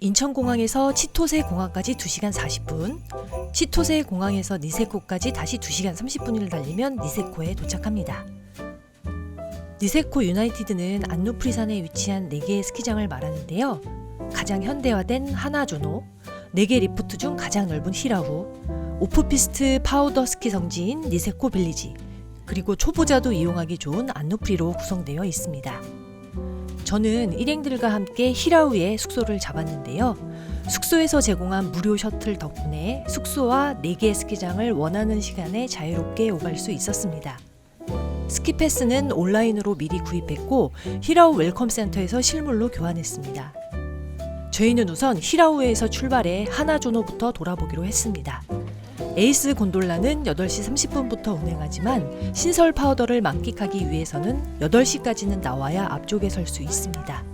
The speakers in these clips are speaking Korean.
인천공항에서 치토세 공항까지 2시간 40분, 치토세 공항에서 니세코까지 다시 2시간 30분을 달리면 니세코에 도착합니다. 니세코 유나이티드는 안누프리산에 위치한 4개의 스키장을 말하는데요. 가장 현대화된 하나조노, 4개 리프트 중 가장 넓은 히라후, 오프피스트 파우더 스키 성지인 니세코 빌리지, 그리고 초보자도 이용하기 좋은 안누프리로 구성되어 있습니다. 저는 일행들과 함께 히라우에 숙소를 잡았는데요. 숙소에서 제공한 무료 셔틀 덕분에 숙소와 4개의 스키장을 원하는 시간에 자유롭게 오갈 수 있었습니다. 스키 패스는 온라인으로 미리 구입했고 히라우 웰컴 센터에서 실물로 교환했습니다. 저희는 우선 히라우에서 출발해 하나조노부터 돌아보기로 했습니다. 에이스 곤돌라는 8시 30분부터 운행하지만 신설 파우더를 만끽하기 위해서는 8시까지는 나와야 앞쪽에 설 수 있습니다.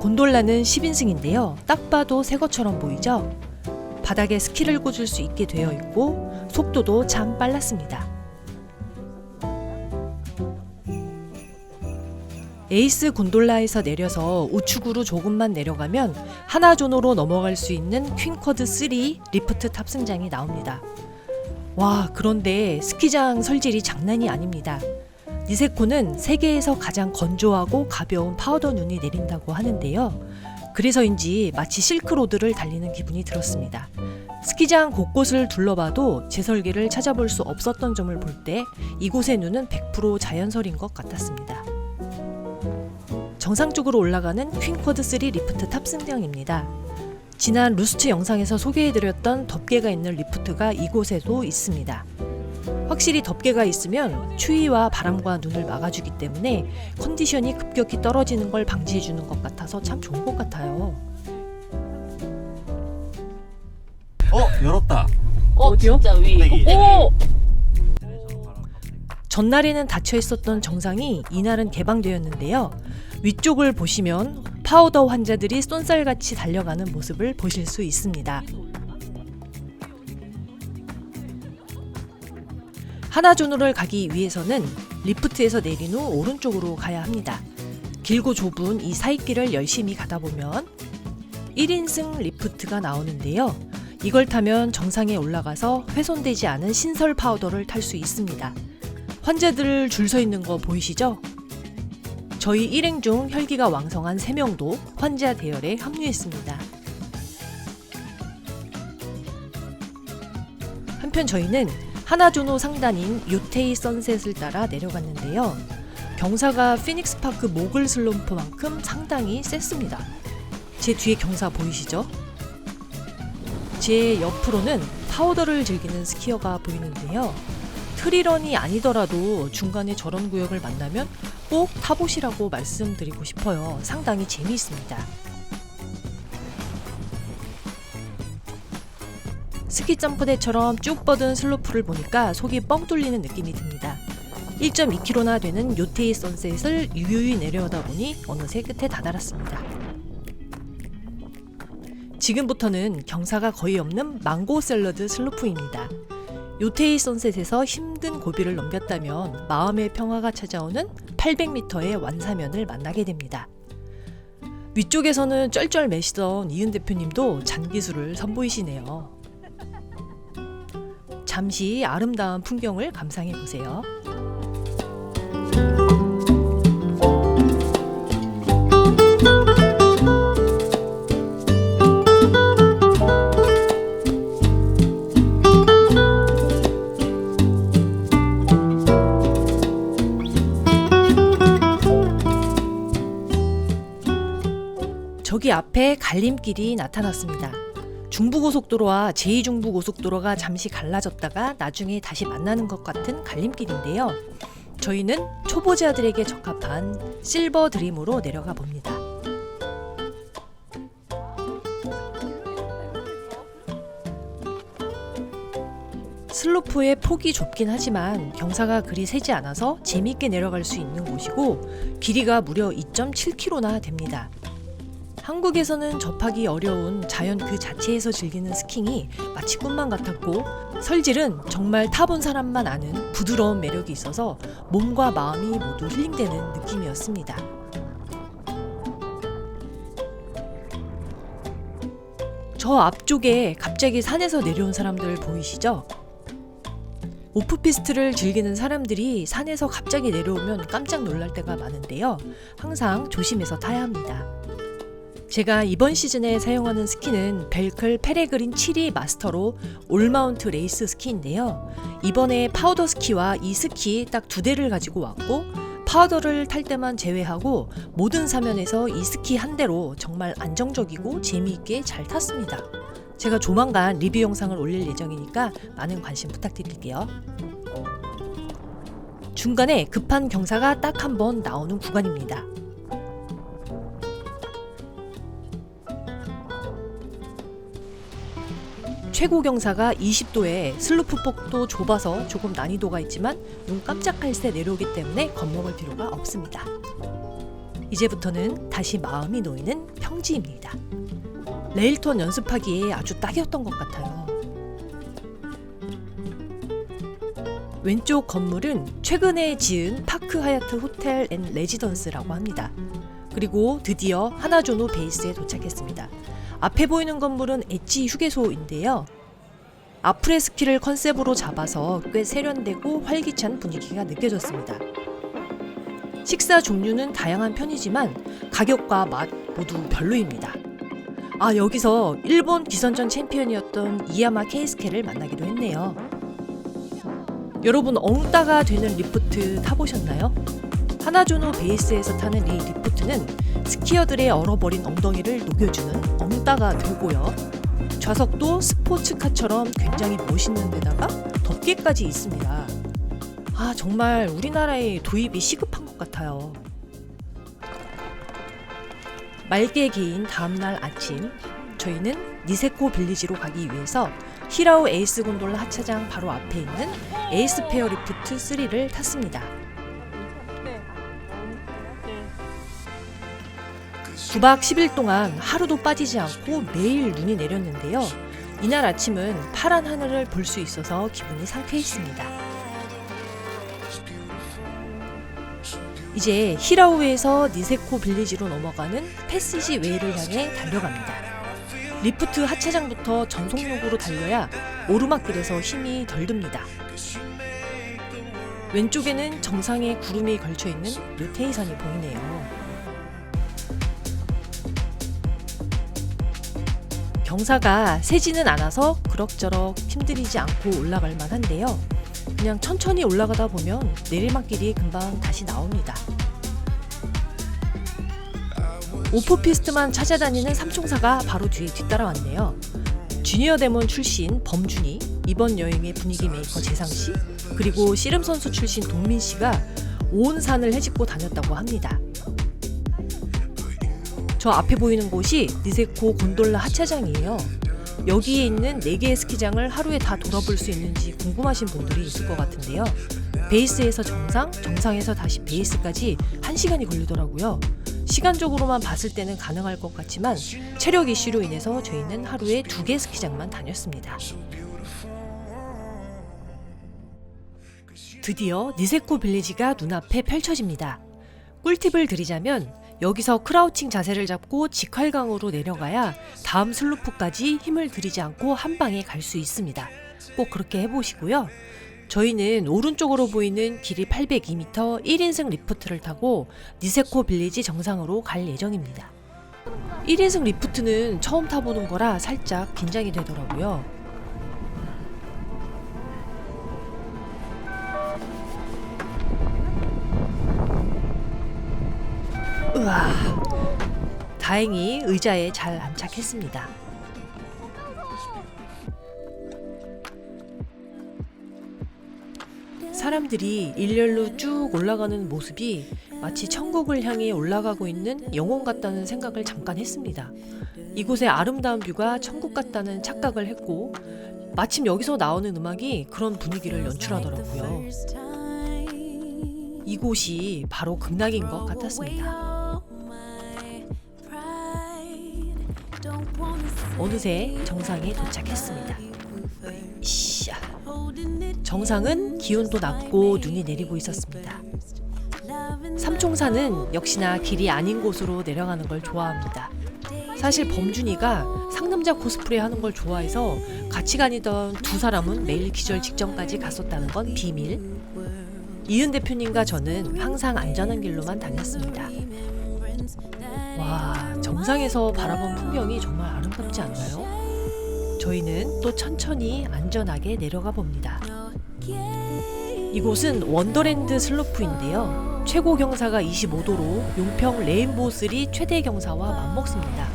곤돌라는 10인승인데요. 딱 봐도 새 것처럼 보이죠? 바닥에 스키를 꽂을 수 있게 되어 있고 속도도 참 빨랐습니다. 에이스 곤돌라에서 내려서 우측으로 조금만 내려가면 하나존으로 넘어갈 수 있는 퀸쿼드 3 리프트 탑승장이 나옵니다. 와, 그런데 스키장 설질이 장난이 아닙니다. 니세코는 세계에서 가장 건조하고 가벼운 파우더 눈이 내린다고 하는데요. 그래서인지 마치 실크로드를 달리는 기분이 들었습니다. 스키장 곳곳을 둘러봐도 제 설계를 찾아볼 수 없었던 점을 볼 때 이곳의 눈은 100% 자연설인 것 같았습니다. 정상 쪽으로 올라가는 퀸쿼드 3 리프트 탑승장입니다. 지난 루스트 영상에서 소개해드렸던 덮개가 있는 리프트가 이곳에도 있습니다. 확실히 덮개가 있으면 추위와 바람과 눈을 막아주기 때문에 컨디션이 급격히 떨어지는 걸 방지해주는 것 같아서 참 좋은 것 같아요. 어 열었다. 어, 진짜 위. 꼭대기. 오! 전날에는 닫혀 있었던 정상이 이날은 개방되었는데요. 위쪽을 보시면 파우더 환자들이 쏜살같이 달려가는 모습을 보실 수 있습니다. 하나존으를 가기 위해서는 리프트에서 내린 후 오른쪽으로 가야 합니다. 길고 좁은 이 사이길을 열심히 가다 보면 1인승 리프트가 나오는데요. 이걸 타면 정상에 올라가서 훼손되지 않은 신설 파우더를 탈 수 있습니다. 환자들 줄 서 있는 거 보이시죠? 저희 일행 중 혈기가 왕성한 3명도 환자 대열에 합류했습니다. 한편 저희는 하나조노 상단인 요테이 선셋을 따라 내려갔는데요. 경사가 피닉스파크 모글 슬럼프만큼 상당히 셌습니다. 제 뒤에 경사 보이시죠? 제 옆으로는 파우더를 즐기는 스키어가 보이는데요. 트리런이 아니더라도 중간에 저런 구역을 만나면 꼭 타보시라고 말씀드리고 싶어요. 상당히 재미있습니다. 스키 점프대처럼 쭉 뻗은 슬로프를 보니까 속이 뻥 뚫리는 느낌이 듭니다. 1.2km나 되는 요테이 선셋을 유유히 내려오다 보니 어느새 끝에 다다랐습니다. 지금부터는 경사가 거의 없는 망고 샐러드 슬로프입니다. 요테이 선셋에서 힘든 고비를 넘겼다면 마음의 평화가 찾아오는 800m의 완사면을 만나게 됩니다. 위쪽에서는 쩔쩔 매시던 이은 대표님도 잔기술을 선보이시네요. 잠시 아름다운 풍경을 감상해 보세요. 앞에 갈림길이 나타났습니다. 중부고속도로와 제2중부고속도로가 잠시 갈라졌다가 나중에 다시 만나는 것 같은 갈림길인데요. 저희는 초보자들에게 적합한 실버 드림으로 내려가 봅니다. 슬로프의 폭이 좁긴 하지만 경사가 그리 세지 않아서 재밌게 내려갈 수 있는 곳이고 길이가 무려 2.7km나 됩니다. 한국에서는 접하기 어려운 자연 그 자체에서 즐기는 스킹이 마치 꿈만 같았고 설질은 정말 타본 사람만 아는 부드러운 매력이 있어서 몸과 마음이 모두 힐링되는 느낌이었습니다. 저 앞쪽에 갑자기 산에서 내려온 사람들 보이시죠? 오프피스트를 즐기는 사람들이 산에서 갑자기 내려오면 깜짝 놀랄 때가 많은데요. 항상 조심해서 타야 합니다. 제가 이번 시즌에 사용하는 스키는 벨클 페레그린 7이 마스터로 올마운트 레이스 스키인데요. 이번에 파우더 스키와 이 스키 딱 두 대를 가지고 왔고 파우더를 탈 때만 제외하고 모든 사면에서 이 스키 한 대로 정말 안정적이고 재미있게 잘 탔습니다. 제가 조만간 리뷰 영상을 올릴 예정이니까 많은 관심 부탁드릴게요. 중간에 급한 경사가 딱 한 번 나오는 구간입니다. 최고 경사가 20도에 슬로프 폭도 좁아서 조금 난이도가 있지만 눈 깜짝할 새 내려오기 때문에 겁먹을 필요가 없습니다. 이제부터는 다시 마음이 놓이는 평지입니다. 레일턴 연습하기에 아주 딱이었던 것 같아요. 왼쪽 건물은 최근에 지은 파크 하얏트 호텔 앤 레지던스라고 합니다. 그리고 드디어 하나조노 베이스에 도착했습니다. 앞에 보이는 건물은 엣지 휴게소인데요. 아프레스키를 컨셉으로 잡아서 꽤 세련되고 활기찬 분위기가 느껴졌습니다. 식사 종류는 다양한 편이지만 가격과 맛 모두 별로입니다. 아 여기서 일본 기선전 챔피언이었던 이야마 케이스케를 만나기도 했네요. 여러분 엉따가 되는 리프트 타보셨나요? 하나조노 베이스에서 타는 이 리프트는 스키어들의 얼어버린 엉덩이를 녹여주는 엉따가 되고요. 좌석도 스포츠카처럼 굉장히 멋있는 데다가 덮개까지 있습니다. 아 정말 우리나라의 도입이 시급한 것 같아요. 맑게 개인 다음날 아침 저희는 니세코 빌리지로 가기 위해서 히라오 에이스 곤돌라 하차장 바로 앞에 있는 에이스 페어 리프트 3를 탔습니다. 9박 10일 동안 하루도 빠지지 않고 매일 눈이 내렸는데요. 이날 아침은 파란 하늘을 볼 수 있어서 기분이 상쾌했습니다. 이제 히라오에서 니세코 빌리지로 넘어가는 패시지 웨이를 향해 달려갑니다. 리프트 하차장부터 전속력으로 달려야 오르막길에서 힘이 덜 듭니다. 왼쪽에는 정상에 구름이 걸쳐 있는 루테이선이 보이네요. 경사가 세지는 않아서 그럭저럭 힘들이지 않고 올라갈 만한데요. 그냥 천천히 올라가다 보면 내리막길이 금방 다시 나옵니다. 오프피스트만 찾아다니는 삼총사가 바로 뒤에 뒤따라왔네요. 주니어 데몬 출신 범준이, 이번 여행의 분위기 메이커 재상씨, 그리고 씨름 선수 출신 동민씨가 온 산을 헤집고 다녔다고 합니다. 저 앞에 보이는 곳이 니세코 곤돌라 하차장이에요. 여기에 있는 4개의 스키장을 하루에 다 돌아볼 수 있는지 궁금하신 분들이 있을 것 같은데요. 베이스에서 정상, 정상에서 다시 베이스까지 1시간이 걸리더라고요. 시간적으로만 봤을 때는 가능할 것 같지만 체력 이슈로 인해서 저희는 하루에 2개 스키장만 다녔습니다. 드디어 니세코 빌리지가 눈앞에 펼쳐집니다. 꿀팁을 드리자면 여기서 크라우칭 자세를 잡고 직활강으로 내려가야 다음 슬로프까지 힘을 들이지 않고 한 방에 갈 수 있습니다. 꼭 그렇게 해보시고요. 저희는 오른쪽으로 보이는 길이 802m 1인승 리프트를 타고 니세코 빌리지 정상으로 갈 예정입니다. 1인승 리프트는 처음 타보는 거라 살짝 긴장이 되더라고요. 우와, 다행히 의자에 잘 안착했습니다. 사람들이 일렬로 쭉 올라가는 모습이 마치 천국을 향해 올라가고 있는 영혼 같다는 생각을 잠깐 했습니다. 이곳의 아름다운 뷰가 천국 같다는 착각을 했고 마침 여기서 나오는 음악이 그런 분위기를 연출하더라고요. 이곳이 바로 극락인 것 같았습니다. 어느새 정상에 도착했습니다. 이샤. 정상은 기온도 낮고 눈이 내리고 있었습니다. 삼총사는 역시나 길이 아닌 곳으로 내려가는 걸 좋아합니다. 사실 범준이가 상남자 코스프레 하는 걸 좋아해서 같이 다니던 두 사람은 매일 기절 직전까지 갔었다는 건 비밀. 이은 대표님과 저는 항상 안전한 길로만 다녔습니다. 와, 정상에서 바라본 풍경이 정말 아름답지 않나요? 저희는 또 천천히 안전하게 내려가 봅니다. 이곳은 원더랜드 슬로프인데요. 최고 경사가 25도로 용평 레인보우 3 최대 경사와 맞먹습니다.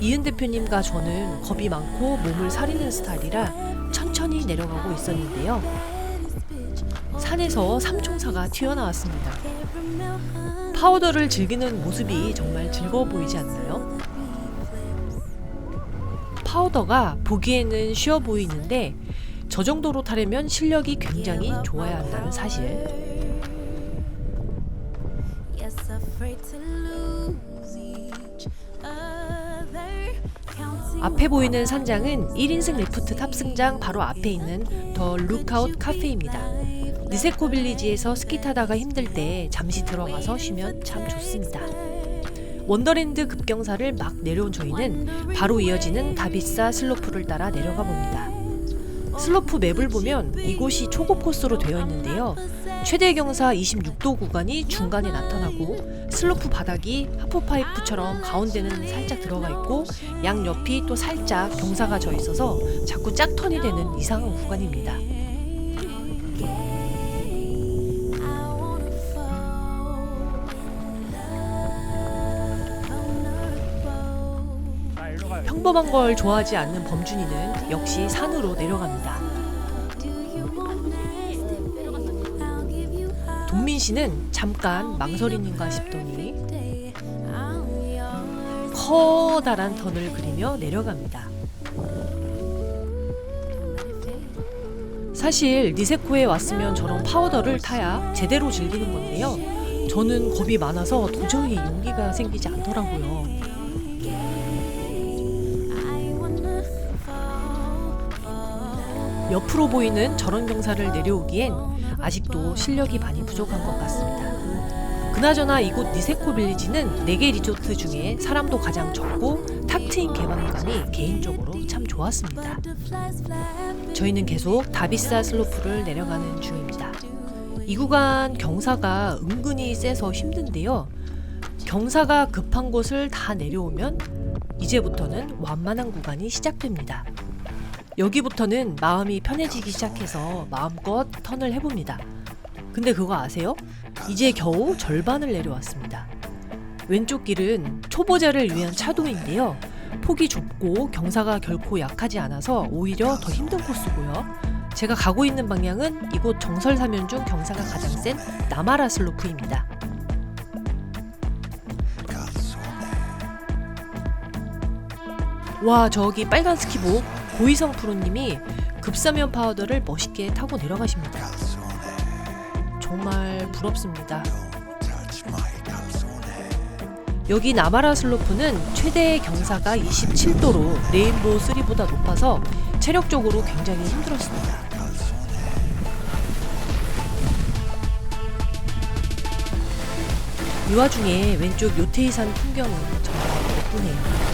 이은 대표님과 저는 겁이 많고 몸을 사리는 스타일이라 천천히 내려가고 있었는데요. 산에서 삼총사가 튀어나왔습니다. 파우더를 즐기는 모습이 정말 즐거워 보이지 않나요? 파우더가 보기에는 쉬워 보이는데 저 정도로 타려면 실력이 굉장히 좋아야 한다는 사실. 앞에 보이는 산장은 1인승 리프트 탑승장 바로 앞에 있는 더 루크아웃 카페입니다. 니세코 빌리지에서 스키 타다가 힘들 때 잠시 들어가서 쉬면 참 좋습니다. 원더랜드 급경사를 막 내려온 저희는 바로 이어지는 다비사 슬로프를 따라 내려가 봅니다. 슬로프 맵을 보면 이곳이 초급 코스로 되어 있는데요. 최대 경사 26도 구간이 중간에 나타나고 슬로프 바닥이 하프파이프처럼 가운데는 살짝 들어가 있고 양 옆이 또 살짝 경사가 져 있어서 자꾸 짝턴이 되는 이상한 구간입니다. 평범한 걸 좋아하지 않는 범준이는 역시 산으로 내려갑니다. 동민 씨는 잠깐 망설이는가 싶더니 커다란 턴을 그리며 내려갑니다. 사실 니세코에 왔으면 저런 파우더를 타야 제대로 즐기는 건데요. 저는 겁이 많아서 도저히 용기가 생기지 않더라고요. 옆으로 보이는 저런 경사를 내려오기엔 아직도 실력이 많이 부족한 것 같습니다. 그나저나 이곳 니세코 빌리지는 4개 리조트 중에 사람도 가장 적고 탁 트인 개방감이 개인적으로 참 좋았습니다. 저희는 계속 다비사 슬로프를 내려가는 중입니다. 이 구간 경사가 은근히 세서 힘든데요. 경사가 급한 곳을 다 내려오면 이제부터는 완만한 구간이 시작됩니다. 여기부터는 마음이 편해지기 시작해서 마음껏 턴을 해봅니다. 근데 그거 아세요? 이제 겨우 절반을 내려왔습니다. 왼쪽 길은 초보자를 위한 차도인데요. 폭이 좁고 경사가 결코 약하지 않아서 오히려 더 힘든 코스고요. 제가 가고 있는 방향은 이곳 정설 사면 중 경사가 가장 센 나마라 슬로프입니다. 와 저기 빨간 스키복 고희성 프로님이 급사면 파우더를 멋있게 타고 내려가십니다. 정말 부럽습니다. 여기 나마라 슬로프는 최대 경사가 27도로 레인보우 3보다 높아서 체력적으로 굉장히 힘들었습니다. 이 와중에 왼쪽 요테이산 풍경은 정말 예쁘네요.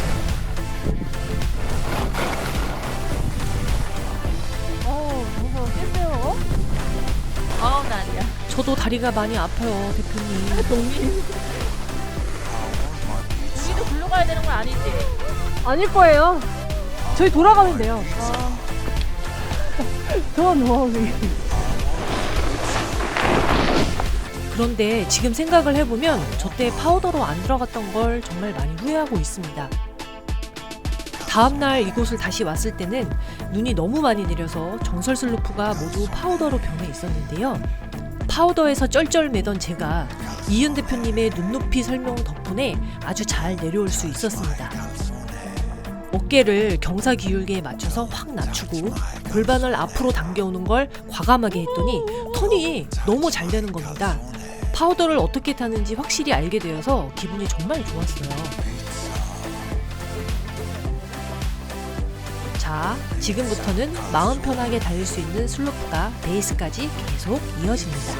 아우, 나 아니야. 저도 다리가 많이 아파요, 대표님. 동민. 우리도 글로 가야 되는 건 아니지? 아닐 거예요. 저희 돌아가면 돼요. 아, 더 노하우이. 그런데 지금 생각을 해보면 저 때 파우더로 안 들어갔던 걸 정말 많이 후회하고 있습니다. 다음날 이곳을 다시 왔을 때는 눈이 너무 많이 내려서 정설 슬로프가 모두 파우더로 변해 있었는데요. 파우더에서 쩔쩔매던 제가 이윤 대표님의 눈높이 설명 덕분에 아주 잘 내려올 수 있었습니다. 어깨를 경사 기울기에 맞춰서 확 낮추고 골반을 앞으로 당겨오는 걸 과감하게 했더니 턴이 너무 잘 되는 겁니다. 파우더를 어떻게 타는지 확실히 알게 되어서 기분이 정말 좋았어요. 자, 지금부터는 마음 편하게 달릴 수 있는 슬로프가 베이스까지 계속 이어집니다.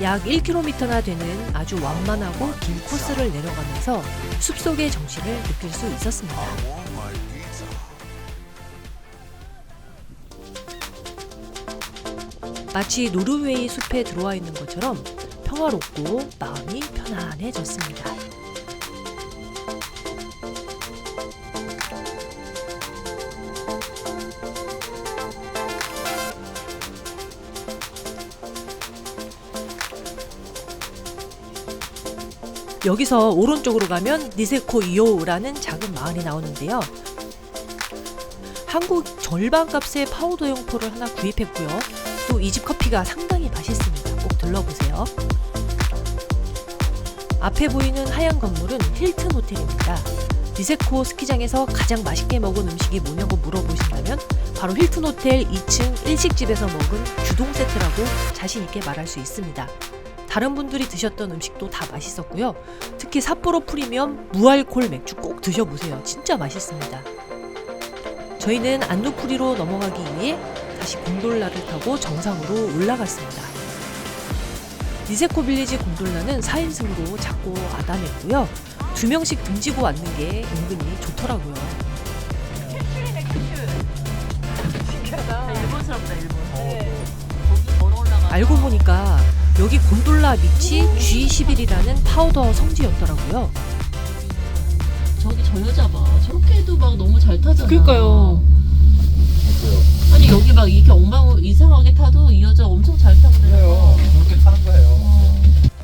약 1km나 되는 아주 완만하고 긴 코스를 내려가면서 숲속의 정신을 느낄 수 있었습니다. 마치 노르웨이 숲에 들어와 있는 것처럼 평화롭고 마음이 편안해졌습니다. 여기서 오른쪽으로 가면 니세코 이오우라는 작은 마을이 나오는데요. 한국 절반 값의 파우더 용포를 하나 구입했고요. 또 이 집 커피가 상당히 맛있습니다. 꼭 들러보세요. 앞에 보이는 하얀 건물은 힐튼 호텔입니다. 니세코 스키장에서 가장 맛있게 먹은 음식이 뭐냐고 물어보신다면 바로 힐튼 호텔 2층 일식집에서 먹은 규동 세트라고 자신 있게 말할 수 있습니다. 다른 분들이 드셨던 음식도 다 맛있었고요. 특히 삿포로 프리미엄 무알콜 맥주 꼭 드셔보세요. 진짜 맛있습니다. 저희는 안누프리로 넘어가기 위해 다시 곤돌라를 타고 정상으로 올라갔습니다. 니세코 빌리지 곤돌라는 4인승으로 작고 아담했고요. 두 명씩 등지고 앉는 게 은근히 좋더라고요. 아, 일본스럽다 일본. 거기 걸어 올라가. 알고 보니까 여기 곤돌라 밑이 G11이라는 파우더 성지였더라고요. 저기 저 여자 봐. 저렇게 해도 막 너무 잘 타잖아. 그러니까요. 아니 여기 막 이렇게 엉망 이상하게 타도 이 여자 엄청 잘 타고 다녀. 그렇게 타는 거예요.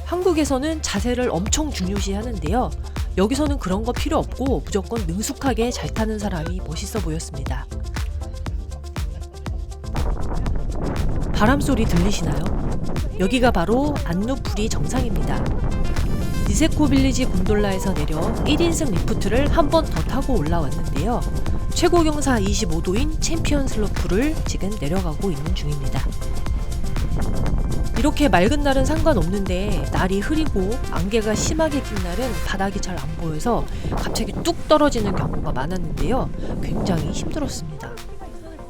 한국에서는 자세를 엄청 중요시 하는데요. 여기서는 그런 거 필요 없고 무조건 능숙하게 잘 타는 사람이 멋있어 보였습니다. 바람 소리 들리시나요? 여기가 바로 안누프리 정상입니다. 니세코 빌리지 곤돌라에서 내려 1인승 리프트를 한 번 더 타고 올라왔는데요. 최고 경사 25도인 챔피언 슬로프를 지금 내려가고 있는 중입니다. 이렇게 맑은 날은 상관없는데 날이 흐리고 안개가 심하게 낀 날은 바닥이 잘 안 보여서 갑자기 뚝 떨어지는 경우가 많았는데요. 굉장히 힘들었습니다.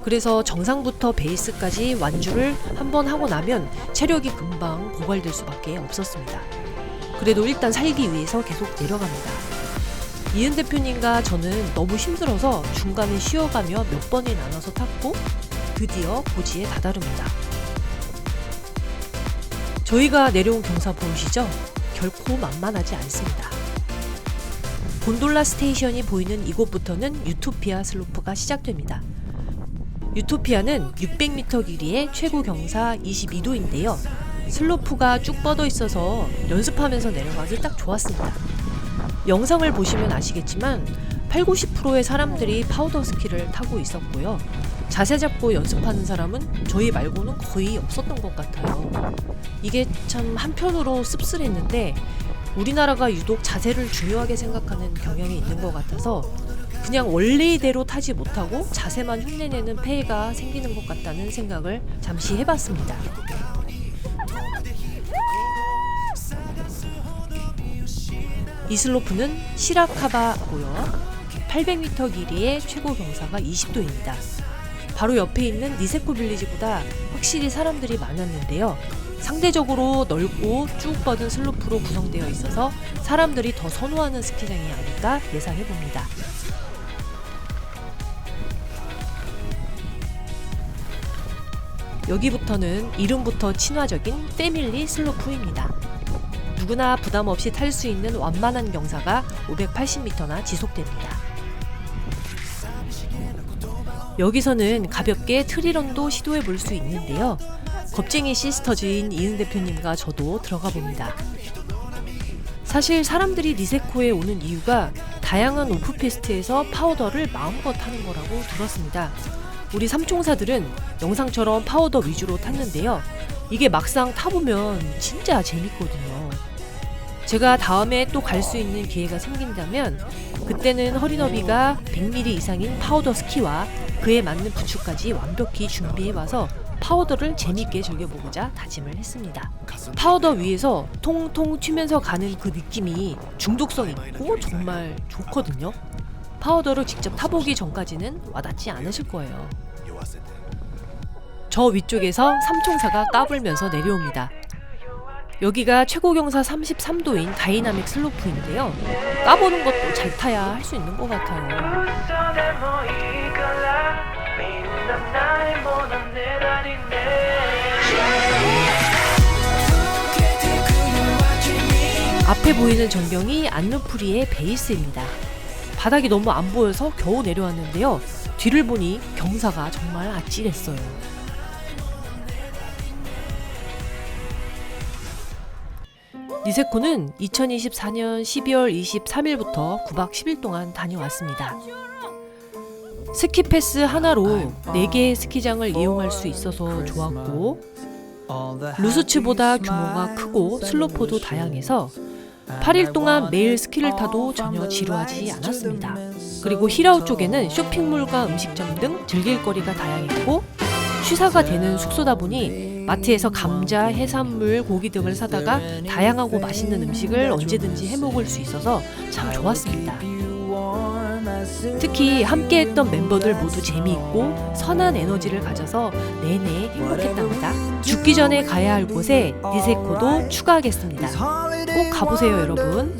그래서 정상부터 베이스까지 완주를 한번 하고 나면 체력이 금방 고갈될 수밖에 없었습니다. 그래도 일단 살기 위해서 계속 내려갑니다. 이은 대표님과 저는 너무 힘들어서 중간에 쉬어가며 몇 번에 나눠서 탔고 드디어 고지에 다다릅니다. 저희가 내려온 경사 보이시죠? 결코 만만하지 않습니다. 곤돌라 스테이션이 보이는 이곳부터는 유토피아 슬로프가 시작됩니다. 유토피아는 600m 길이의 최고 경사 22도인데요. 슬로프가 쭉 뻗어 있어서 연습하면서 내려가기 딱 좋았습니다. 영상을 보시면 아시겠지만 8, 90%의 사람들이 파우더 스키를 타고 있었고요. 자세 잡고 연습하는 사람은 저희 말고는 거의 없었던 것 같아요. 이게 참 한편으로 씁쓸했는데 우리나라가 유독 자세를 중요하게 생각하는 경향이 있는 것 같아서 그냥 원래대로 타지 못하고 자세만 흉내내는 폐해가 생기는 것 같다는 생각을 잠시 해봤습니다. 이 슬로프는 시라카바고요. 800m 길이의 최고 경사가 20도입니다. 바로 옆에 있는 니세코 빌리지보다 확실히 사람들이 많았는데요. 상대적으로 넓고 쭉 뻗은 슬로프로 구성되어 있어서 사람들이 더 선호하는 스키장이 아닐까 예상해 봅니다. 여기부터는 이름부터 친화적인 패밀리 슬로프입니다. 누구나 부담 없이 탈 수 있는 완만한 경사가 580m나 지속됩니다. 여기서는 가볍게 트리런도 시도해 볼 수 있는데요. 겁쟁이 시스터즈인 이은 대표님과 저도 들어가 봅니다. 사실 사람들이 니세코에 오는 이유가 다양한 오프페스트에서 파우더를 마음껏 타는 거라고 들었습니다. 우리 삼총사들은 영상처럼 파우더 위주로 탔는데요. 이게 막상 타보면 진짜 재밌거든요. 제가 다음에 또 갈 수 있는 기회가 생긴다면 그때는 허리너비가 100mm 이상인 파우더 스키와 그에 맞는 부츠까지 완벽히 준비해와서 파우더를 재밌게 즐겨보고자 다짐을 했습니다. 파우더 위에서 통통 튀면서 가는 그 느낌이 중독성 있고 정말 좋거든요. 파우더를 직접 타보기 전까지는 와닿지 않으실 거예요. 저 위쪽에서 삼총사가 까불면서 내려옵니다. 여기가 최고 경사 33도인 다이나믹 슬로프인데요. 까보는 것도 잘 타야 할 수 있는 것 같아요. 앞에 보이는 전경이 안누프리의 베이스입니다. 바닥이 너무 안 보여서 겨우 내려왔는데요. 뒤를 보니 경사가 정말 아찔했어요. 니세코는 2024년 12월 23일부터 9박 10일 동안 다녀왔습니다. 스키 패스 하나로 4개의 스키장을 이용할 수 있어서 좋았고 루스츠보다 규모가 크고 슬로프도 다양해서 8일 동안 매일 스키를 타도 전혀 지루하지 않았습니다. 그리고 히라우 쪽에는 쇼핑몰과 음식점 등 즐길 거리가 다양했고 취사가 되는 숙소다 보니 마트에서 감자, 해산물, 고기 등을 사다가 다양하고 맛있는 음식을 언제든지 해 먹을 수 있어서 참 좋았습니다. 특히 함께했던 멤버들 모두 재미있고 선한 에너지를 가져서 내내 행복했답니다. 죽기 전에 가야 할 곳에 니세코도 추가하겠습니다. 꼭 가보세요, 여러분.